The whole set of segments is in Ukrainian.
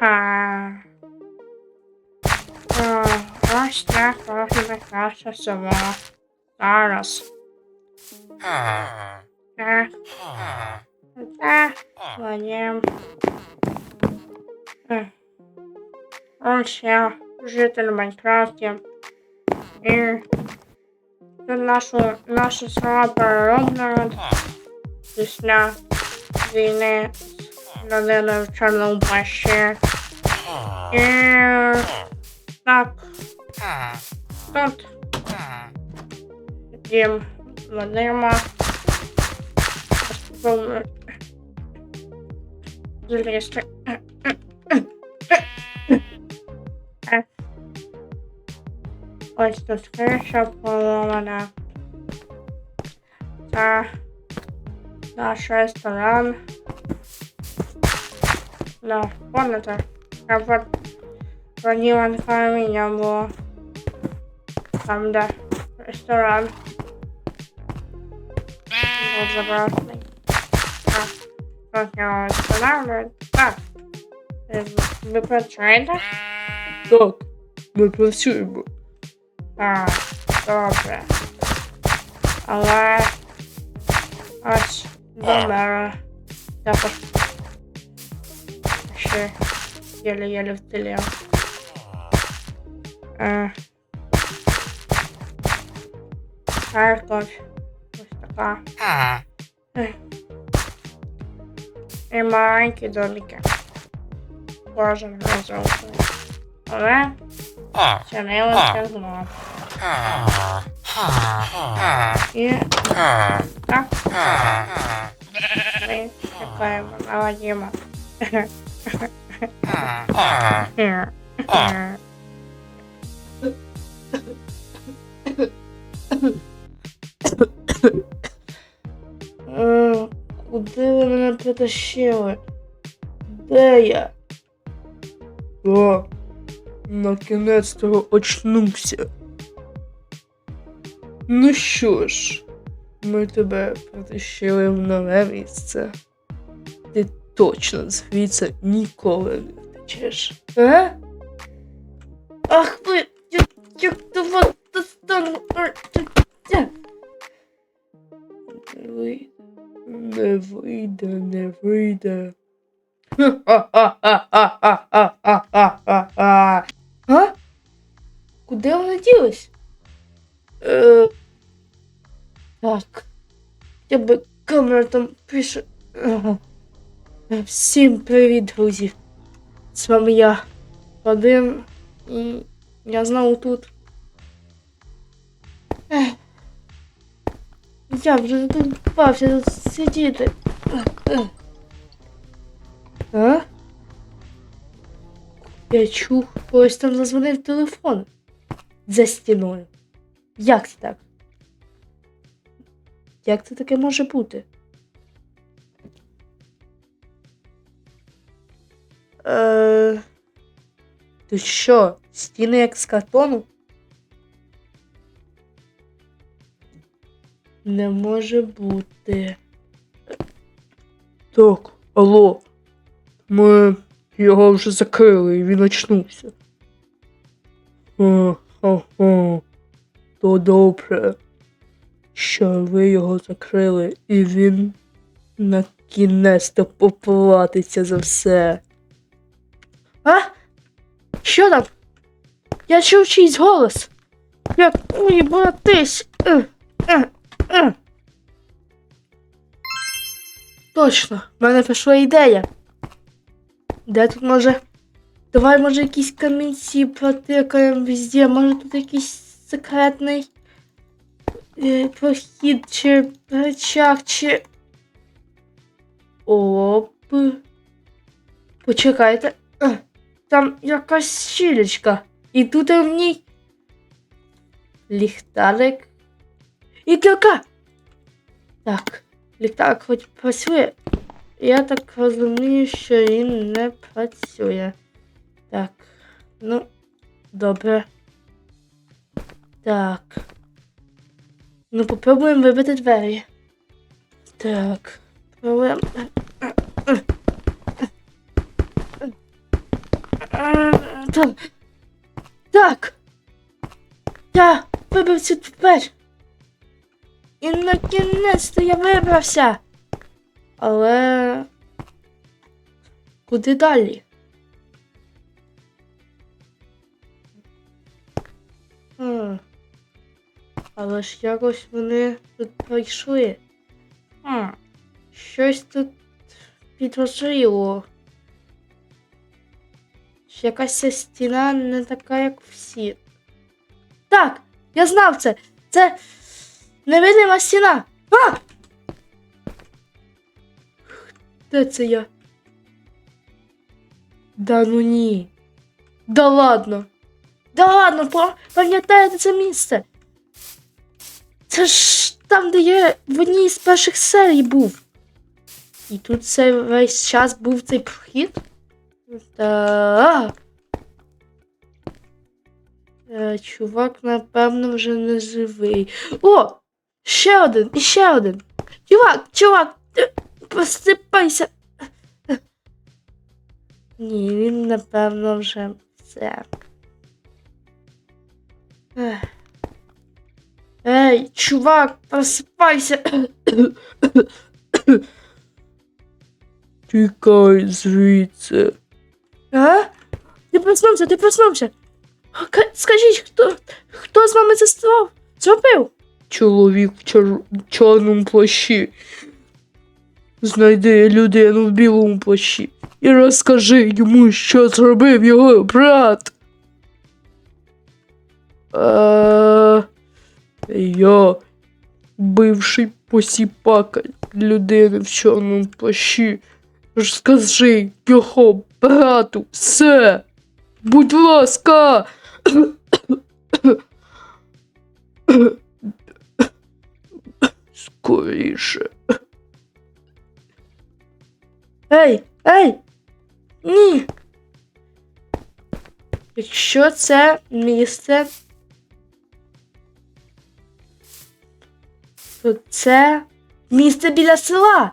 Ха. О, Ось так робить наша сова. Зараз. Так. Так. Вадим. Е. Ось я, житель Майнкрафті. І це нашу, наша села перероблена після війни з людиною в чорному плащі. І так, тут дім Вадима. Спробую Залізти. Е. Ось тут криша поломана. Це наш ресторан. Вот Ванілан каміння було. Там, де ресторан. Був заброшений. Так. Тут я встановлюю. Так. Е, Ви працюєте? Так, ми працюємо. Так, добре. Але ось до мера також ще єле-єле вцілів. Харків. Ось така. І маленькі домики. Кожен разом. Але не зло. І так ми чекаємо на Вадима. Куди ви мене притащили? Де я? О, накінець-то очнувся. Ну що ж, ми тебе притащили в нове місце. Ти точно звідси ніколи не втечеш. Е? Ах ви, як, як до вас достану. Не вийде, не вийде. А? Куди вони ділись? Е, Так. Я би камера там пише. Ага. Всім привіт, друзі. З вами я, Вадим, і я знову тут. Я вже задовбався тут сидіти. А? Я чув, ось там зазвонив телефон за стіною. Як це так? Як це таке може бути? Е... Ти що, стіни як з картону? Не може бути. так, алло. Ми його вже закрили і він очнувся. Ха-ха. То добре, що ви його закрили, і він на кінець-то поплатиться за все. А? Що там? Я чув чийсь голос. Як мені братись. Е, е, е. Точно, в мене прийшла ідея. Де тут може. Давай, може, якісь камінці протикаємо везде, може тут якийсь секретний е, прохід чи речах, чи. Оп. Почекайте. Там якась щілечка. І тут в ній ліхтарик. І кілка. Так, ліхтарик хоч працює. Я так розумію, що він не працює. Так, ну, добре. Так. Ну, попробуємо вибити двері. Так. Пробуємо. Так. Так. Я вибив цю двері. І на кінець-то я вибрався. Але. Куди далі? Хм. Але ж якось вони тут пройшли. Хм. Щось тут підозріло. Ж Якась стіна не така, як всі. Так, я знав це. Це невидима стіна. А! Де це я? Да ну ні. Да ладно. Да ладно, па- пам'ятаєте це місце? Це ж там, де я в одній з перших серій був. І тут це весь час був цей вхід? Так. Е, чувак, напевно, вже не живий. О! Ще один, і ще один. Чувак, чувак, ти просипайся. Ні, він, напевно, вже все. Ей, чувак, просипайся. Тікай звідси. А? Ти проснувся, ти проснувся. Скажіть, хто, хто з вами це став? Зробив? Чоловік в чор... чорному плащі. Знайди людину в білому плащі і розкажи йому, що зробив його брат. А... Я бивший посіпака людини в чорному плащі. Розкажи його брату все. Будь ласка. Скоріше. Ей, ей! Ні. Якщо це місце, то це місце біля села.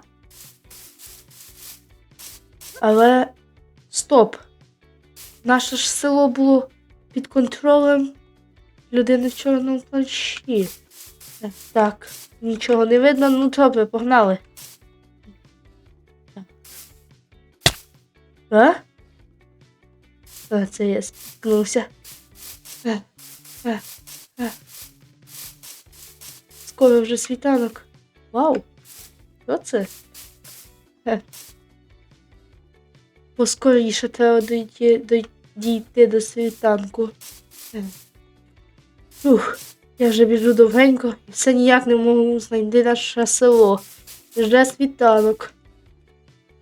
Але стоп. Наше ж село було під контролем людини в чорному плащі. Е, Так, нічого не видно, ну добре, погнали. А? А, це я спіткнувся. Скоро вже світанок. Вау! Що це? Поскоріше треба дійти, дійти до світанку. Е. Ух, я вже біжу довгенько і все ніяк не можу знайти наше село. Вже світанок.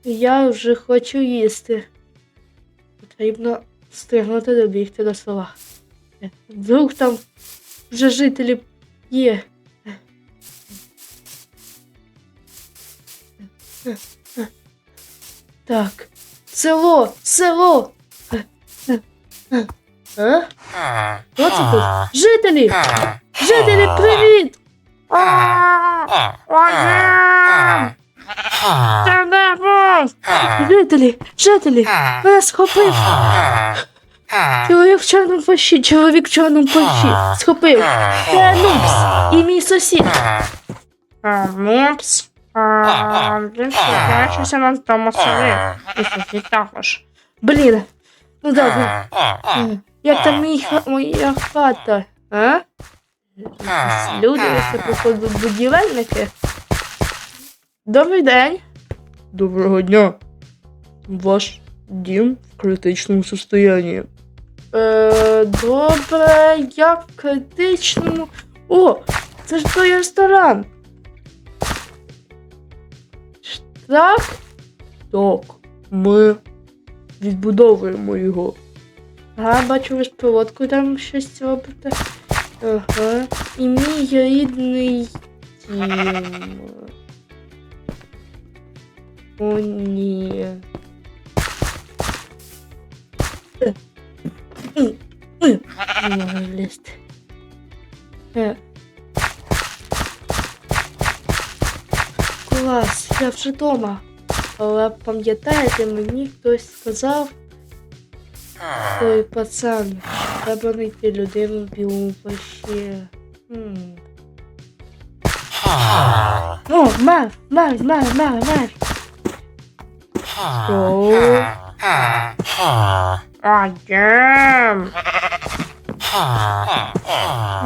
Я вже хочу їсти. Потрібно встигнути добігти до села. Е, Вдруг там вже жителі є. Е. Так. Село! Село! А? Хто це тут? Жителі! Жителі, привіт! Та де був? Жителі, жителі, мене схопив. Чоловік в чорному плащі, чоловік в чорному плащі. Схопив. Це Нупс і мій сусід. Нупс. Він побачився на тому селі. І сусід також. Блін. Ну добре. Е, Як там мій моя хата? А? Люди, це походу будівельники. Добрий день. Доброго дня. Ваш дім в критичному состоянні. Е, добре, я в критичному. О, це ж той ресторан. Так? Так, ми відбудовуємо його. Ага, бачу, ви з проводкою там щось робите. Ага. І мій рідний дім. О, ні. Е. М, я вже вдома. Але пам'ятаєте, мені хтось сказав, Ой, пацан, треба знайти людину в білому плащі. О, мер, мер, мер, мер, мер. Що? А, Дім!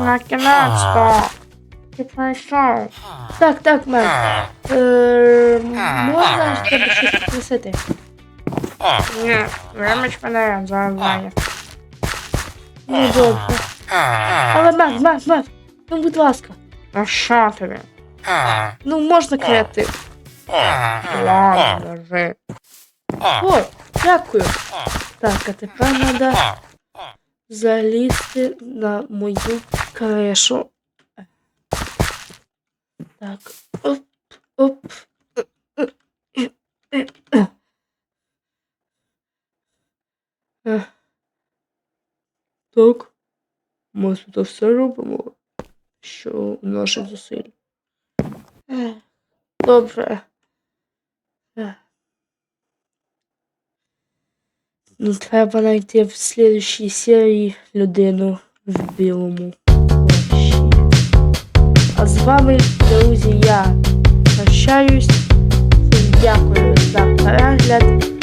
Накінець-то! Ти прийшов. Так, так, мер. Е, можна ж тебе щось попросити? Ні, виміч мене, знаю. Ну, добре. Але мер, мер, мер, ну, будь ласка. А що тобі? Ну, можна креатив. Ладно, держи. Ой, дякую. Так, а тепер треба залізти на мою кришу. Так, оп, оп. Так, ми тут все робимо, що наших зусиль. Добре. Ну, треба знайти в слідущій серії людину в білому. А з вами, друзі, я прощаюсь. Всім дякую за перегляд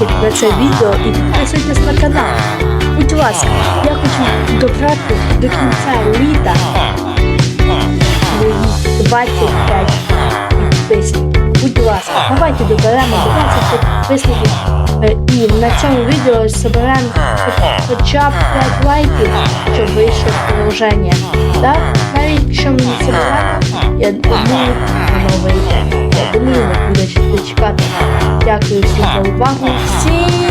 Лайки на це відео і підписуйтесь на канал. Будь ласка, я хочу добрати до кінця літа мої 25 підписників. Будь ласка, давайте доберемо 20 підписників. Е, І на цьому відео зберемо хоча б 5 лайків, щоб вийшло продовження. Так, навіть якщо не зберемо, я думаю, воно вийде. Думаю, ви чекати. Дякую всім за увагу. Всім